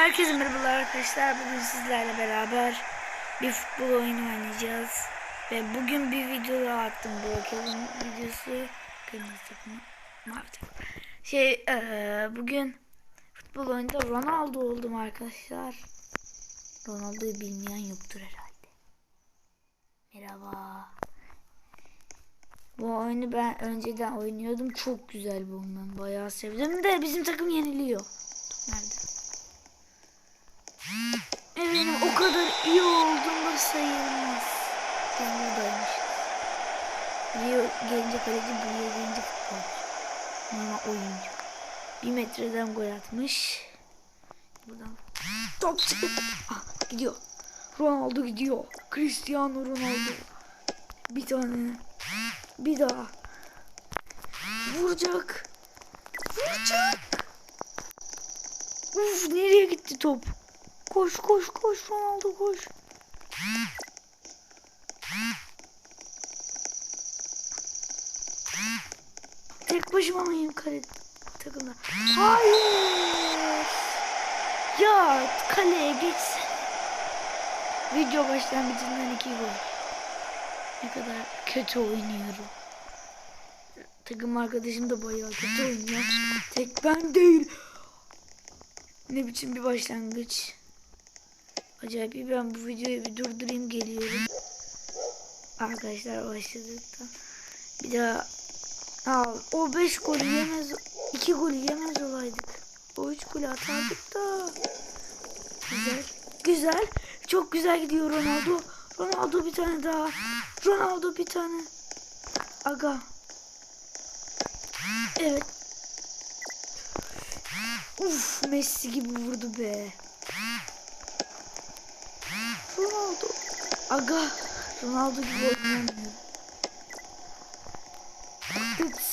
Herkese merhabalar arkadaşlar. Bugün sizlerle beraber bir futbol oyunu oynayacağız. Ve bugün bir video daha attım. Bırakalım videosu. Kırmızı takımı. Mavi. Şey eee, bugün futbol oyunda Ronaldo oldum arkadaşlar. Ronaldo'yu bilmeyen yoktur herhalde. Merhaba. Bu oyunu ben önceden oynuyordum. Çok güzel bu oyun. Bayağı sevdim de bizim takım yeniliyor. Nerede? Eminim o kadar iyi oldum da sayılmaz. Buradaymış. Rio gelince kaleci, buraya gelince futbol. Normal oyuncu. Bir metreden gol atmış. Buradan top çıktı. Ah, gidiyor. Ronaldo gidiyor. Cristiano Ronaldo. Bir tane. Bir daha. Vuracak. Vuracak. Uf nereye gitti top? Koş koş koş Ronaldo koş. Tek başıma mıyım kale takımda? Hayır. Ya kaleye geçsin. Video başlangıcından iki gol. Ne kadar kötü oynuyorum. Takım arkadaşım da bayağı kötü oynuyor. Tek ben değil. Ne biçim bir başlangıç. Acayip ben bu videoyu bir durdurayım geliyorum. Arkadaşlar başladıktan. Bir daha Aa, o 5 gol yemez 2 gol yemez olaydık. O 3 gol atardık da. Güzel. Güzel. Çok güzel gidiyor Ronaldo. Ronaldo bir tane daha. Ronaldo bir tane. Aga. Evet. Uf Messi gibi vurdu be. Ronaldo. Aga. Ronaldo gibi oynayamıyor. Dıks.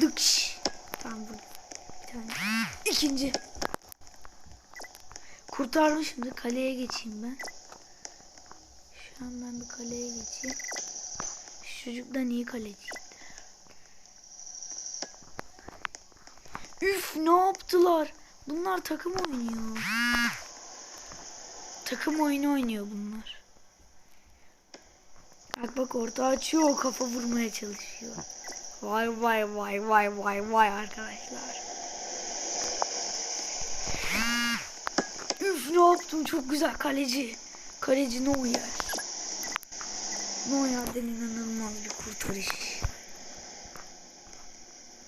Dıkş. Tamam bu. Bir tane. İkinci. Kurtardım şimdi. Kaleye geçeyim ben. Şu an ben bir kaleye geçeyim. Şu çocuktan iyi kaleci. Üf ne yaptılar? Bunlar takım oynuyor. Takım oyunu oynuyor bunlar. Bak bak orta açıyor kafa vurmaya çalışıyor. Vay vay vay vay vay vay arkadaşlar. Üf ne yaptım çok güzel kaleci. Kaleci Neuer. Neuer'den inanılmaz bir kurtarış.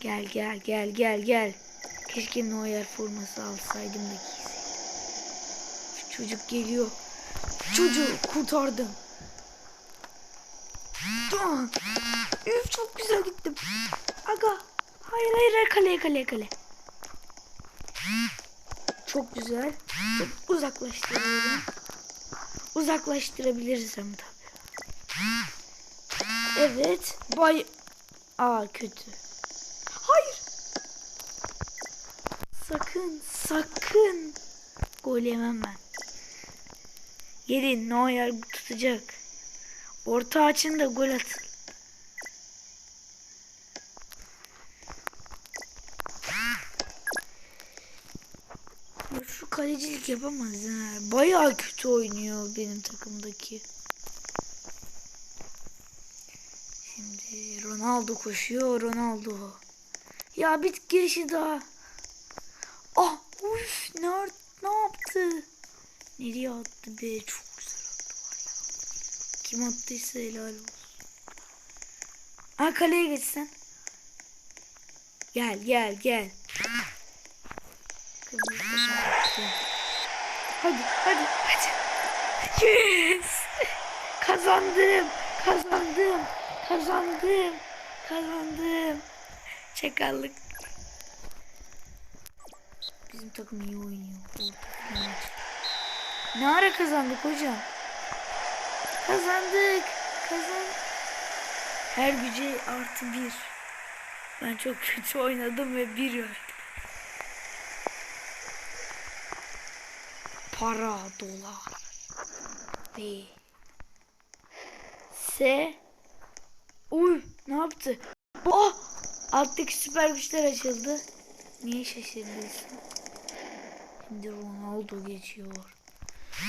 Gel gel gel gel gel. Keşke Neuer forması alsaydım da çocuk geliyor. Çocuğu kurtardım. Üf çok güzel gittim. Aga. Hayır hayır kaleye kaleye kale. Çok güzel. Çok uzaklaştırıyorum. Uzaklaştırabilirsem tabii. Evet. Bay... Aa kötü. Hayır. Sakın sakın. Gol yemem ben. Gelin Neuer tutacak. Orta açın da gol atın. Şu kalecilik yapamaz ha. Bayağı kötü oynuyor benim takımdaki. Şimdi Ronaldo koşuyor Ronaldo. Ya bir girişi daha. Ah uf ne, ne yaptı? Nereye attı be çok güzel attı var ya. Kim attıysa helal olsun. Ha kaleye geçsen. Gel gel gel. Hadi hadi hadi. Yes. Kazandım. Kazandım. Kazandım. Kazandım. Çakallık. Bizim takım iyi oynuyor. Ne ara kazandık hocam? Kazandık. Kazan. Her güce artı bir. Ben çok kötü oynadım ve bir öldüm. Para, dolar. B. S. Uy, ne yaptı? Oh! Alttaki süper güçler açıldı. Niye şaşırdıysan? Şimdi Ronaldo geçiyor.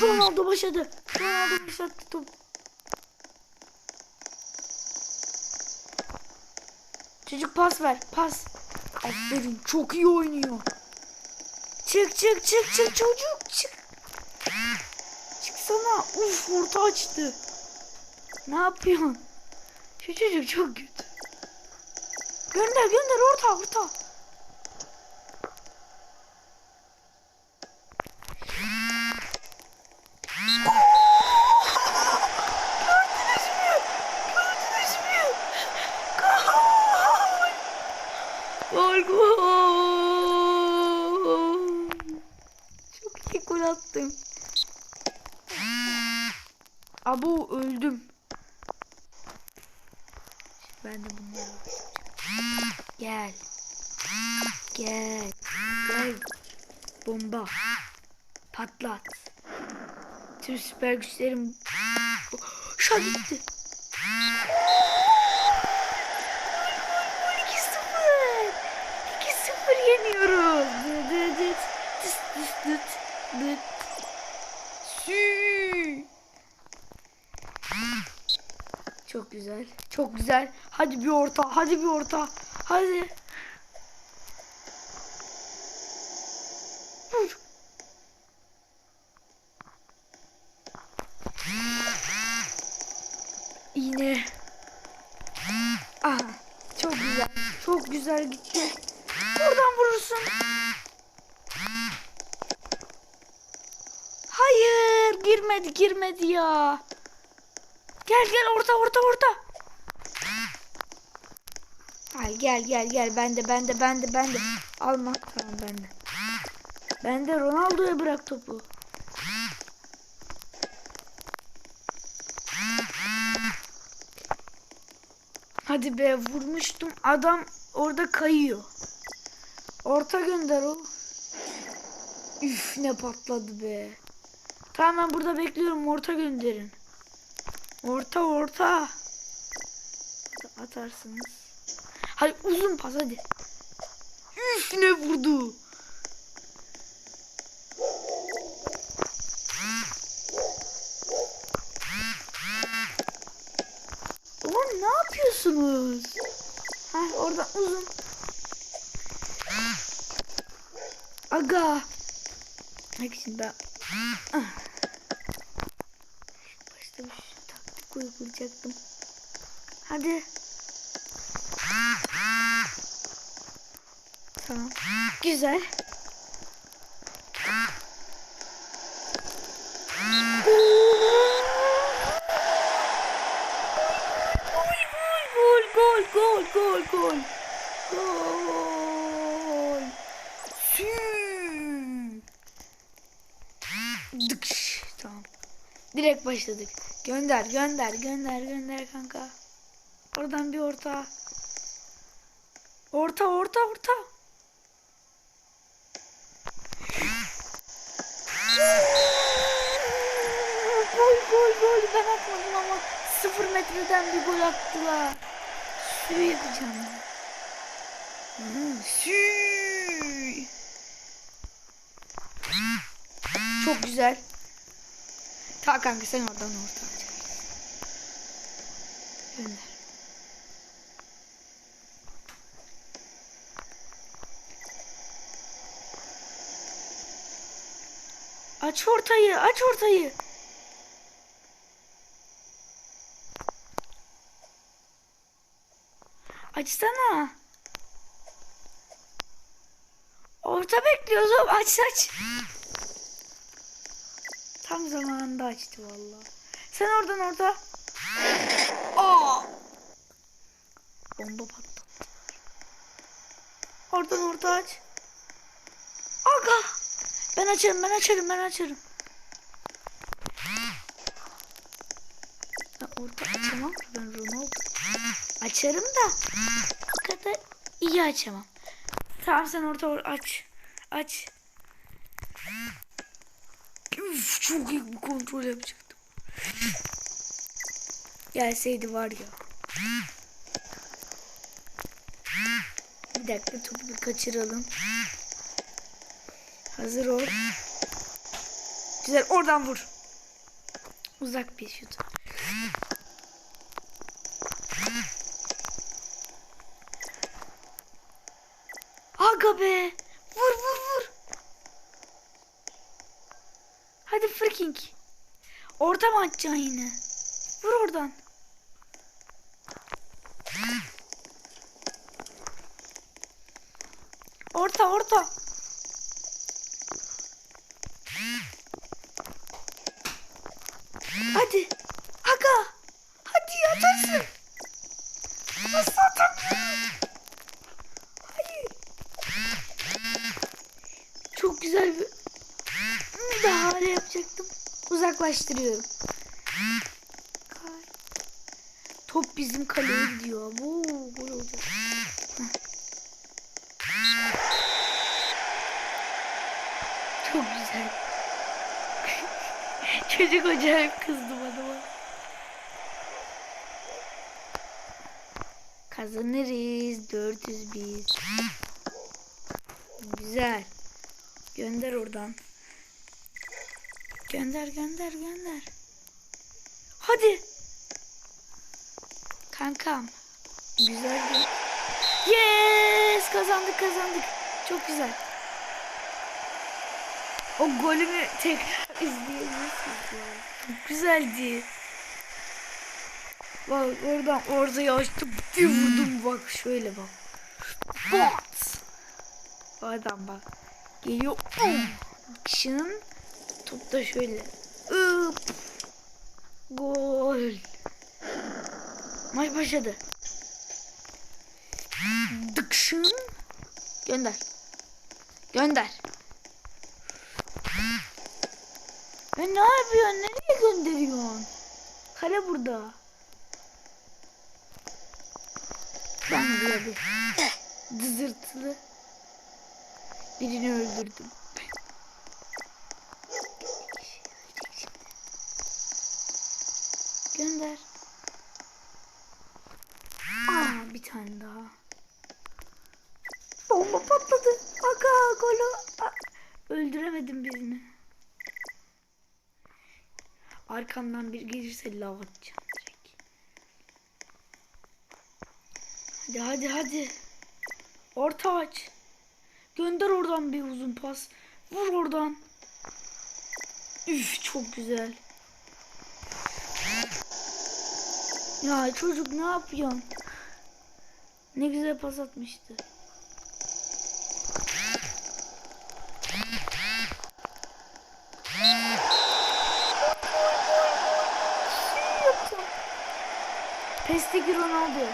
Ronaldo başladı. Ronaldo başlattı top. Çocuk pas ver. Pas. Aferin. Çok iyi oynuyor. Çık çık çık çık çocuk çık. Çıksana. Uf orta açtı. Ne yapıyorsun? Şu çocuk çok kötü. Gönder gönder orta orta. Gördünüz mü? Gördünüz mü? Gol! Gol gol! Çok iyi gol attım. Abu öldüm. Ben de bunları Gel. Gel. Gel. Bomba. Patlat. Tüm süper güçlerim. Şa gitti. 2-0. 2-0 yeniyoruz. Dı dı dıt. Dıs dıs dıt. Dıt. Sü. Çok güzel. Çok güzel. Hadi bir orta. Hadi bir orta. Hadi. Vur. Yine. Aha. Çok güzel. Çok güzel gitti. Buradan vurursun. Hayır. Girmedi girmedi ya. Gel gel orta orta orta. Ay gel gel gel bende bende bende bende. Alma tamam bende. Bende Ronaldo'ya bırak topu. Hadi be vurmuştum. Adam orada kayıyor. Orta gönder o. Üf ne patladı be. Tamam ben burada bekliyorum. Orta gönderin. Orta orta. Atarsınız. Hadi uzun pas hadi. Üf ne vurdu. Ulan ne yapıyorsunuz? Ha orada uzun. Aga. Şimdi ben. Ah. Başta bir taktik uygulayacaktım. Hadi. Tamam. Güzel. Gol gol gol gol gol. Dıkş. Tamam. Direkt başladık. Gönder gönder gönder gönder kanka. Oradan bir orta. Orta orta orta. Gol gol gol ben atmadım ama sıfır metreden bir gol attılar. Yapacağım. Hmm, Sü. Çok güzel. Ta kanka sen oradan orta. Gönder. Aç ortayı, aç ortayı. Açsana. Orta bekliyoruz oğlum. Aç aç. Tam zamanında açtı vallahi. Sen oradan orta. Aa! Bomba patlattı. Oradan orta aç. Açarım ben açarım ben açarım. Ben orta açamam ben Ronaldo. Açarım da o kadar iyi açamam. Tamam sen orta or- aç. Aç. Üf, çok iyi bir kontrol yapacaktım. Gelseydi var ya. Bir dakika topu kaçıralım. Hazır ol. Güzel oradan vur. Uzak bir şut. Aga be. Vur vur vur. Hadi freaking. Orta mı atacaksın yine? Vur oradan. Orta orta. Hadi. Aga. Hadi atarsın. Nasıl atamıyorum? Hadi. Çok güzel bir müdahale yapacaktım. Uzaklaştırıyorum. Top bizim kaleye gidiyor. Bu gol olacak. Çok güzel. Çocuk acayip kızdı bana. Kazanırız. 401. Güzel. Gönder oradan. Gönder gönder gönder. Hadi. Kankam. Güzel bir... Yes! Kazandık kazandık. Çok güzel. O golümü tekrar izleyebilirsiniz. güzeldi. Bak oradan ortaya açtım. Bir vurdum bak şöyle bak. Bot. O adam bak. Geliyor. Akşın. Top da şöyle. Üp. Gol. Maç başladı. Dıkşın. Gönder. Gönder. Ya ne yapıyorsun? Nereye gönderiyorsun? Kale burada. Ben böyle dızırtılı birini öldürdüm. Gönder. Aa bir tane daha. Bomba patladı. Aga golü. Aa, Öldüremedim birini. Arkamdan bir gelirse lav atacağım direkt. Hadi hadi hadi. Orta aç. Gönder oradan bir uzun pas. Vur oradan. Üf çok güzel. Ya çocuk ne yapıyorsun? Ne güzel pas atmıştı. Şey. Pesteki Ronaldo.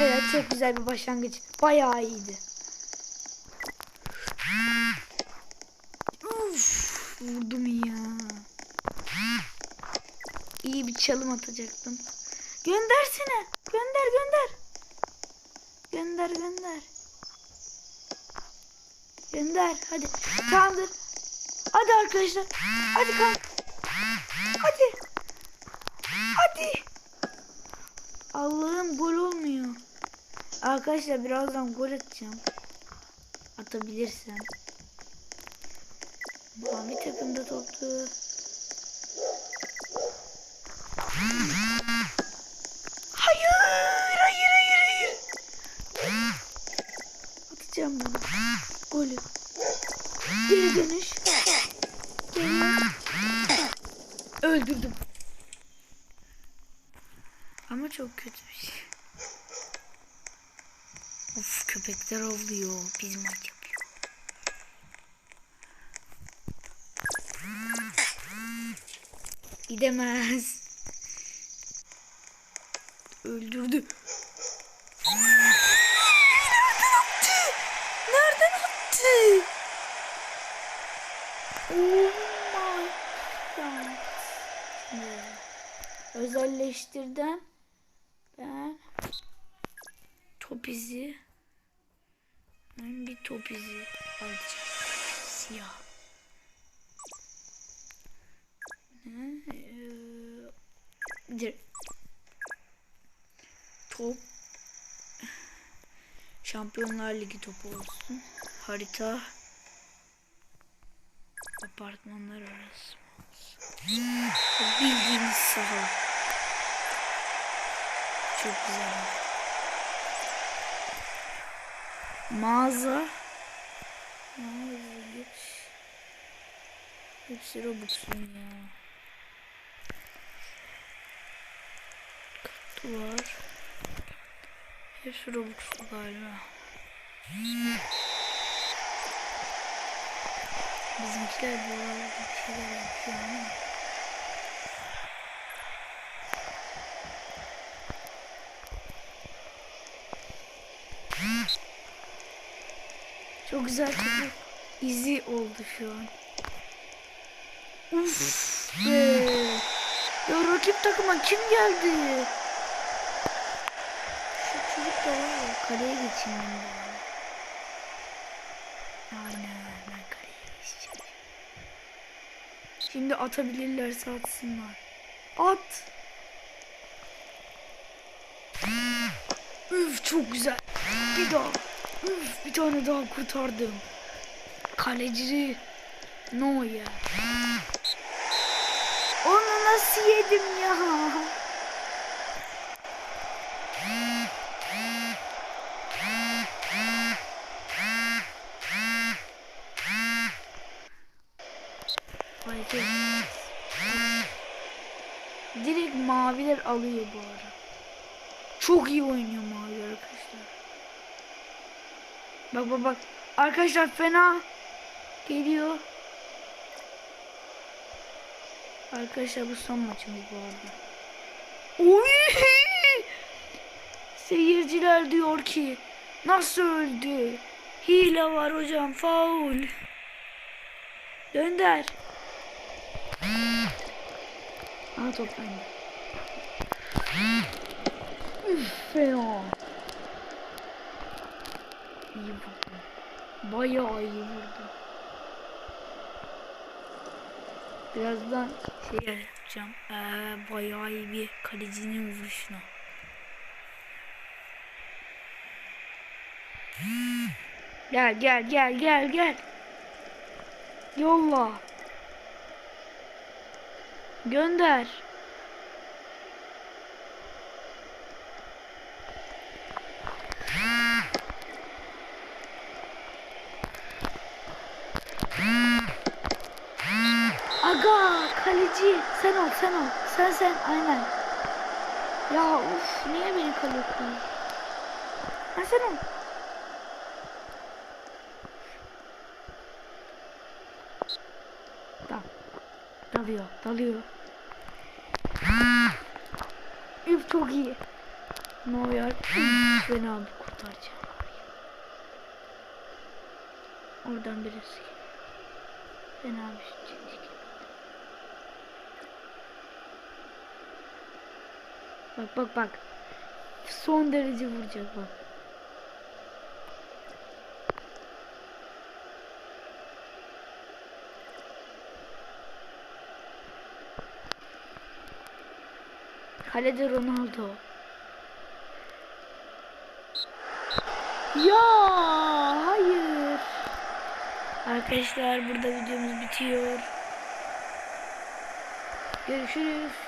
Evet çok güzel bir başlangıç. Bayağı iyiydi. Uf, vurdum ya. İyi bir çalım atacaktım. Göndersene. Gönder gönder. Gönder gönder. Gönder hadi. Tamamdır. Hadi arkadaşlar. Hadi kalk. Hadi. Hadi. Allah'ım gol olmuyor. Arkadaşlar birazdan gol atacağım. Atabilirsem. Mavi takımda toplu. Hayır, hayır, hayır, hayır. Atacağım bunu. Golü. Geri dönüş. Geri. Öldürdüm. Ama çok kötü bir şey. Of köpekler avlıyor. Biz maç yapıyor. Gidemez. Öldürdü. Nereden attı? Nereden attı? Oh my god. Özelleştirden ben top izi bir top izi alacağım. Siyah. Ee, top. Şampiyonlar Ligi topu olsun. Harita. Apartmanlar arası. Bildiğiniz saha. Çok güzel. Mağaza. Mağaza geç. Hepsi Robux'un ya. Kutu var. Hepsi Robux'lu galiba. Bizimkiler bu arada bir şeyler yapıyor ama. Çok güzel topu izi oldu şu an. Uf be. Ya rakip takıma kim geldi? Şu çocuk da var ya kaleye geçeyim ben de. Aynen ben kaleye geçeceğim. Şimdi atabilirlerse atsınlar. At. Üf çok güzel. Bir daha. Bir tane daha kurtardım. Kaleci Neuer. Onu nasıl yedim ya? Haydi. Direkt maviler alıyor bu ara. Çok iyi oynuyor maviler arkadaşlar. Bak bak bak. Arkadaşlar fena geliyor. Arkadaşlar bu son maçımız bu arada. Oy! Seyirciler diyor ki nasıl öldü? Hile var hocam faul. Gönder. Aha top bende. Fena. İyi vurdu. Bayağı iyi vurdu. Birazdan şey yapacağım. Ee, bayağı iyi bir kalecinin vuruşuna. Gel gel gel gel gel. Yolla. Gönder. Aga kaleci sen ol sen ol sen sen aynen. Ya uf niye beni kalıyorsun? Ha sen ol. Tamam. Dalıyor dalıyor. Üf çok iyi. Ne oluyor? Beni abi kurtaracağım. Oradan birisi. Ben abi Bak bak bak. Son derece vuracak bak. Kalede Ronaldo. Ya hayır. Arkadaşlar burada videomuz bitiyor. Görüşürüz.